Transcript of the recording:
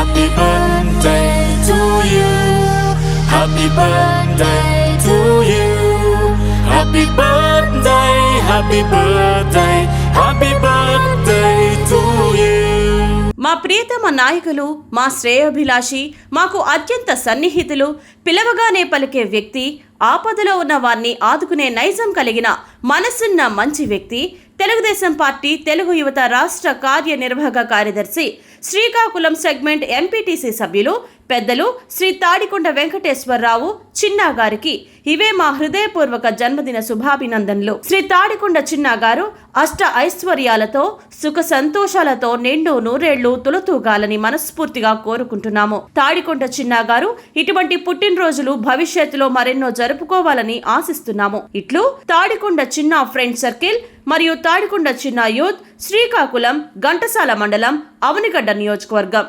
Happy birthday to you. Happy birthday to you. Happy birthday, happy birthday, happy birthday to you. మా ప్రియతమ నాయకులు మా శ్రేయోభిలాషి మాకు అత్యంత సన్నిహితులు పిలవగానే పలికే వ్యక్తి ఆపదలో ఉన్న వారిని ఆదుకునే నైజం కలిగిన మనసున్న మంచి వ్యక్తి తెలుగుదేశం పార్టీ తెలుగు యువత రాష్ట్ర కార్యనిర్వాహక కార్యదర్శి శ్రీకాకుళం సెగ్మెంట్ ఎంపీటీసీ సభ్యులు పెద్దలు శ్రీ తాడికొండ వెంకటేశ్వరరావు చిన్నా గారికి ఇవే మా హృదయపూర్వక జన్మదిన శుభాభినందనలు. శ్రీ తాడికొండ చిన్నా గారు అష్ట ఐశ్వర్యాలతో సుఖ సంతోషాలతో నిండు నూరేళ్ళు తులతూగాలని మనస్ఫూర్తిగా కోరుకుంటున్నాము. తాడికొండ చిన్నా గారు ఇటువంటి పుట్టినరోజులు భవిష్యత్తులో మరెన్నో జరుపుకోవాలని ఆశిస్తున్నాము. ఇట్లు తాడికొండ చిన్న ఫ్రెండ్ సర్కిల్ మరియు తాడికొండ చిన్న యూత్ శ్రీకాకుళం ఘంటసాల మండలం అవనిగడ్డ నియోజకవర్గం.